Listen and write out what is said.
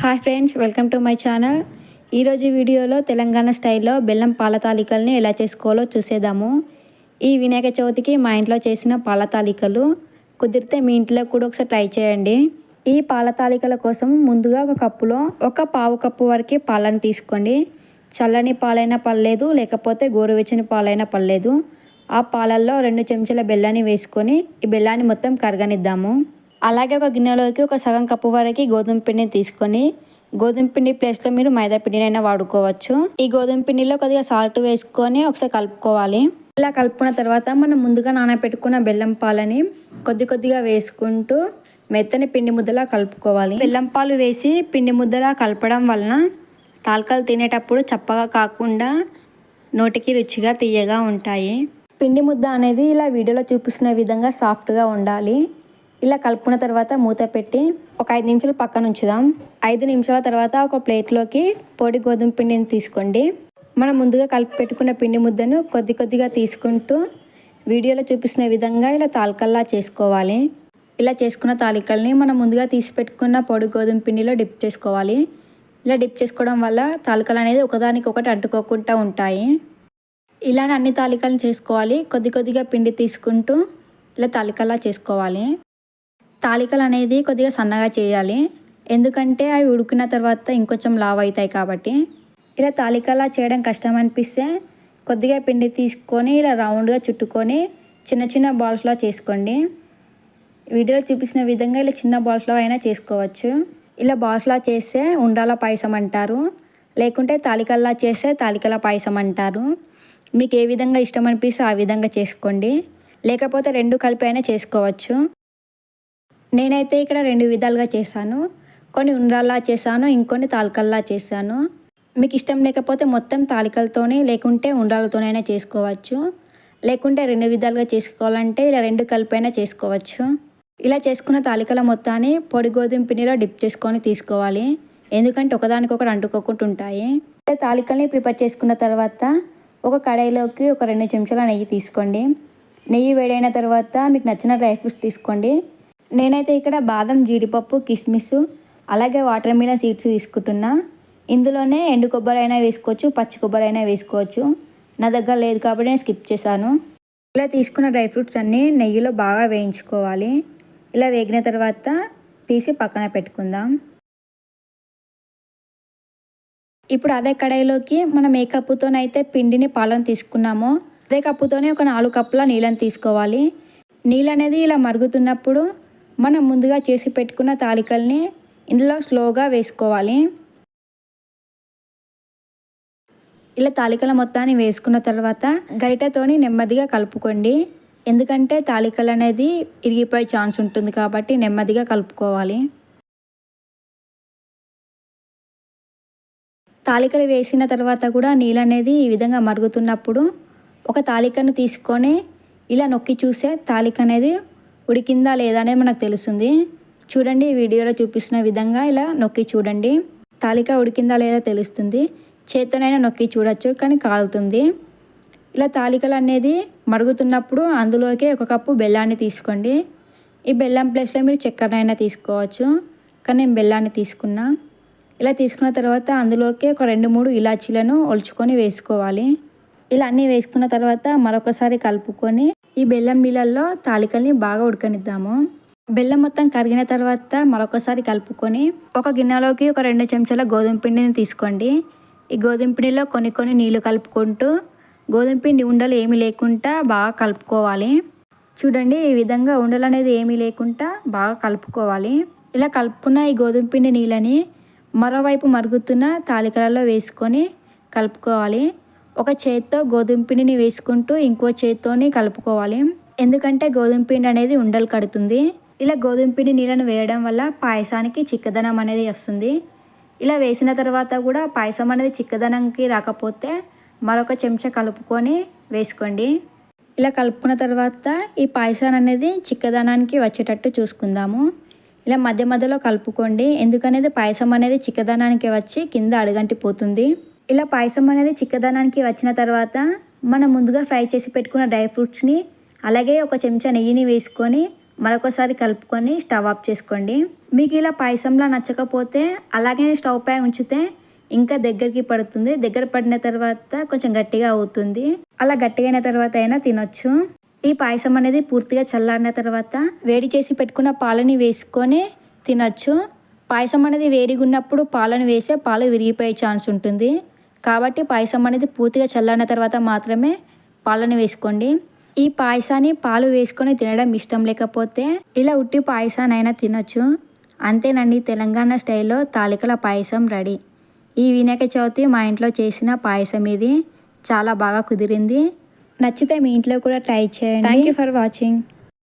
Hi friends welcome to my channel. ఈరోజు వీడియోలో తెలంగాణ స్టైల్లో బెల్లం పాలతాలికల్ని ఎలా చేసుకోవాలో చూసేద్దాము. ఈ వినాయక చవితికి మా ఇంట్లో చేసిన పాలతాలికలు కుదిరితే మీ ఇంట్లో కూడా ఒకసారి ట్రై చేయండి. ఈ పాలతాలికల కోసం ముందుగా ఒక కప్పులో ఒక పావు కప్పు వరకు పాలను తీసుకోండి. చల్లని పాలైనా పర్లేదు లేకపోతే గోరువెచ్చని పాలైనా పర్లేదు. ఆ పాలల్లో రెండు చెంచాల బెల్లాన్ని వేసుకొని ఈ బెల్లాన్ని మొత్తం కరగనిద్దాము. అలాగే ఒక గిన్నెలోకి ఒక సగం కప్పు వరకు గోధుమ పిండిని తీసుకొని గోధుమ పిండి ప్లేస్లో మీరు మైదా పిండినైనా వాడుకోవచ్చు. ఈ గోధుమ పిండిలో కొద్దిగా సాల్ట్ వేసుకొని ఒకసారి కలుపుకోవాలి. ఇలా కలుపుకున్న తర్వాత మనం ముందుగా నానబెట్టుకున్న బెల్లం పాలని కొద్ది కొద్దిగా వేసుకుంటూ మెత్తని పిండి ముద్దలా కలుపుకోవాలి. బెల్లం పాలు వేసి పిండి ముద్దలా కలపడం వలన తాల్కాలు తినేటప్పుడు చప్పగా కాకుండా నోటికి రుచిగా తీయగా ఉంటాయి. పిండి ముద్ద అనేది ఇలా వీడియోలో చూపిస్తున్న విధంగా సాఫ్ట్గా ఉండాలి. ఇలా కలుపుకున్న తర్వాత మూత పెట్టి ఒక ఐదు నిమిషాలు పక్కన ఉంచుదాం. ఐదు నిమిషాల తర్వాత ఒక ప్లేట్లోకి పొడి గోధుమ పిండిని తీసుకోండి. మనం ముందుగా కలిపి పెట్టుకున్న పిండి ముద్దను కొద్ది కొద్దిగా తీసుకుంటూ వీడియోలో చూపిస్తున్న విధంగా ఇలా తాలికల్లా చేసుకోవాలి. ఇలా చేసుకున్న తాలికల్ని మనం ముందుగా తీసి పెట్టుకున్న పొడి గోధుమ పిండిలో డిప్ చేసుకోవాలి. ఇలా డిప్ చేసుకోవడం వల్ల తాలికలు అనేది ఒకదానికి ఒకటి అంటుకోకుండా ఉంటాయి. ఇలానే అన్ని తాలికలను చేసుకోవాలి. కొద్ది కొద్దిగా పిండి తీసుకుంటూ ఇలా తాలికల్లా చేసుకోవాలి. తాలికలు అనేది కొద్దిగా సన్నగా చేయాలి. ఎందుకంటే అవి ఉడికిన తర్వాత ఇంకొంచెం లావ్ అవుతాయి కాబట్టి. ఇలా తాలికలా చేయడం కష్టం అనిపిస్తే కొద్దిగా పిండి తీసుకొని ఇలా రౌండ్గా చుట్టుకొని చిన్న చిన్న బాల్స్లో చేసుకోండి. వీడియోలో చూపించిన విధంగా ఇలా చిన్న బాల్స్లో అయినా చేసుకోవచ్చు. ఇలా బాల్స్లా చేస్తే ఉండాల పాయసం అంటారు. లేకుంటే తాలికల్లా చేస్తే తాలికల పాయసం అంటారు. మీకు ఏ విధంగా ఇష్టం అనిపిస్తే ఆ విధంగా చేసుకోండి. లేకపోతే రెండు కలిపి అయినా చేసుకోవచ్చు. నేనైతే ఇక్కడ రెండు విధాలుగా చేశాను. కొన్ని ఉండ్రాల్లా చేశాను ఇంకొన్ని తాలికల్లా చేశాను. మీకు ఇష్టం లేకపోతే మొత్తం తాలికలతోనే లేకుంటే ఉండ్రాలతోనైనా చేసుకోవచ్చు. లేకుంటే రెండు విధాలుగా చేసుకోవాలంటే ఇలా రెండు కలిపైనా చేసుకోవచ్చు. ఇలా చేసుకున్న తాలికల మొత్తాన్ని పొడి గోధుమ పిండిలో డిప్ చేసుకొని తీసుకోవాలి. ఎందుకంటే ఒకదానికొకటి అంటుకోకుండా ఉంటాయి తాలికల్ని ప్రిపేర్ చేసుకున్న తర్వాత ఒక కడాయిలోకి ఒక రెండు చెంచాల నెయ్యి తీసుకోండి. నెయ్యి వేడైన తర్వాత మీకు నచ్చిన డ్రై ఫ్రూట్స్ తీసుకోండి. నేనైతే ఇక్కడ బాదం జీడిపప్పు కిస్మిస్ అలాగే వాటర్ మిలన్ సీడ్స్ తీసుకుంటున్నా. ఇందులోనే ఎండు కొబ్బరి అయినా వేసుకోవచ్చు పచ్చి కొబ్బరి అయినా వేసుకోవచ్చు. నా దగ్గర లేదు కాబట్టి నేను స్కిప్ చేశాను. ఇలా తీసుకున్న డ్రై ఫ్రూట్స్ అన్నీ నెయ్యిలో బాగా వేయించుకోవాలి. ఇలా వేగిన తర్వాత తీసి పక్కన పెట్టుకుందాం. ఇప్పుడు అదే కడాయిలోకి మనం ఏ కప్పుతోనైతే పిండిని పాలను తీసుకున్నామో అదే కప్పుతోనే ఒక నాలుగు కప్పుల నీళ్ళని తీసుకోవాలి. నీళ్ళు అనేది ఇలా మరుగుతున్నప్పుడు మనం ముందుగా చేసి పెట్టుకున్న తాలికల్ని ఇందులో స్లోగా వేసుకోవాలి. ఇలా తాలికల మొత్తాన్ని వేసుకున్న తర్వాత గరిటతోని నెమ్మదిగా కలుపుకోండి. ఎందుకంటే తాలికలు అనేది ఇరిగిపోయే ఛాన్స్ ఉంటుంది కాబట్టి నెమ్మదిగా కలుపుకోవాలి. తాలికలు వేసిన తర్వాత కూడా నీళ్ళు అనేది ఈ విధంగా మరుగుతున్నప్పుడు ఒక తాలికను తీసుకొని ఇలా నొక్కి చూసే తాలిక అనేది ఉడికిందా లేదా అనేది మనకు తెలుస్తుంది. చూడండి ఈ వీడియోలో చూపిస్తున్న విధంగా ఇలా నొక్కి చూడండి. తాలిక ఉడికిందా లేదా తెలుస్తుంది. చేత్తోనైనా నొక్కి చూడొచ్చు కానీ కాలుతుంది. ఇలా తాలికలు అనేది మరుగుతున్నప్పుడు అందులోకి ఒక కప్పు బెల్లాన్ని తీసుకోండి. ఈ బెల్లం ప్లేస్లో మీరు చక్కెరనైనా తీసుకోవచ్చు కానీ నేను బెల్లాన్ని తీసుకున్నా. ఇలా తీసుకున్న తర్వాత అందులోకి ఒక రెండు మూడు ఇలాచీలను ఒలుచుకొని వేసుకోవాలి. ఇలా అన్నీ వేసుకున్న తర్వాత మరొకసారి కలుపుకొని ఈ బెల్లం నీళ్ళల్లో తాలికల్ని బాగా ఉడకనిద్దాము. బెల్లం మొత్తం కరిగిన తర్వాత మరొకసారి కలుపుకొని ఒక గిన్నెలోకి ఒక రెండు చెంచాల గోధుమ పిండిని తీసుకోండి. ఈ గోధుమ పిండిలో కొన్ని కొన్ని నీళ్ళు కలుపుకుంటూ గోధుమ పిండి ఉండలు ఏమీ లేకుండా బాగా కలుపుకోవాలి. చూడండి ఈ విధంగా ఉండలు అనేది ఏమీ లేకుండా బాగా కలుపుకోవాలి. ఇలా కలుపుకున్న ఈ గోధుమ పిండి నీళ్ళని మరోవైపు మరుగుతున్న తాలికలలో వేసుకొని కలుపుకోవాలి. ఒక చేత్తో గోధుమ పిండిని వేసుకుంటూ ఇంకో చేత్తోని కలుపుకోవాలి. ఎందుకంటే గోధుమ పిండి అనేది ఉండలు కడుతుంది. ఇలా గోధుమ పిండి నీళ్ళను వేయడం వల్ల పాయసానికి చిక్కదనం అనేది వస్తుంది. ఇలా వేసిన తర్వాత కూడా పాయసం అనేది చిక్కదనంకి రాకపోతే మరొక చెంచా కలుపుకొని వేసుకోండి. ఇలా కలుపుకున్న తర్వాత ఈ పాయసం అనేది చిక్కదనానికి వచ్చేటట్టు చూసుకుందాము. ఇలా మధ్య మధ్యలో కలుపుకోండి. ఎందుకనేది పాయసం అనేది చిక్కదనానికి వచ్చి కింద అడుగంటిపోతుంది. ఇలా పాయసం అనేది చిక్కదనానికి వచ్చిన తర్వాత మనం ముందుగా ఫ్రై చేసి పెట్టుకున్న డ్రై ఫ్రూట్స్ని అలాగే ఒక చెంచా నెయ్యిని వేసుకొని మరొకసారి కలుపుకొని స్టవ్ ఆఫ్ చేసుకోండి. మీకు ఇలా పాయసంలా నచ్చకపోతే అలాగే స్టవ్ పై ఉంచితే ఇంకా దగ్గరికి పడుతుంది. దగ్గర పడిన తర్వాత కొంచెం గట్టిగా అవుతుంది. అలా గట్టిగా అయిన తర్వాత అయినా తినొచ్చు. ఈ పాయసం అనేది పూర్తిగా చల్లారిన తర్వాత వేడి చేసి పెట్టుకున్న పాలని వేసుకొని తినొచ్చు. పాయసం అనేది వేడిగా ఉన్నప్పుడు పాలను వేసే పాలు విరిగిపోయే ఛాన్స్ ఉంటుంది. కాబట్టి పాయసం అనేది పూర్తిగా చల్లారిన తర్వాత మాత్రమే పాలను వేసుకోండి. ఈ పాయసాన్ని పాలు వేసుకొని తినడం ఇష్టం లేకపోతే ఇలా ఉట్టి పాయసానైనా తినొచ్చు. అంతేనండి తెలంగాణ స్టైల్లో తాలికల పాయసం రెడీ. ఈ వినాయక చవితి మా ఇంట్లో చేసిన పాయసం ఇది. చాలా బాగా కుదిరింది. నచ్చితే మీ ఇంట్లో కూడా ట్రై చేయండి. Thank you for watching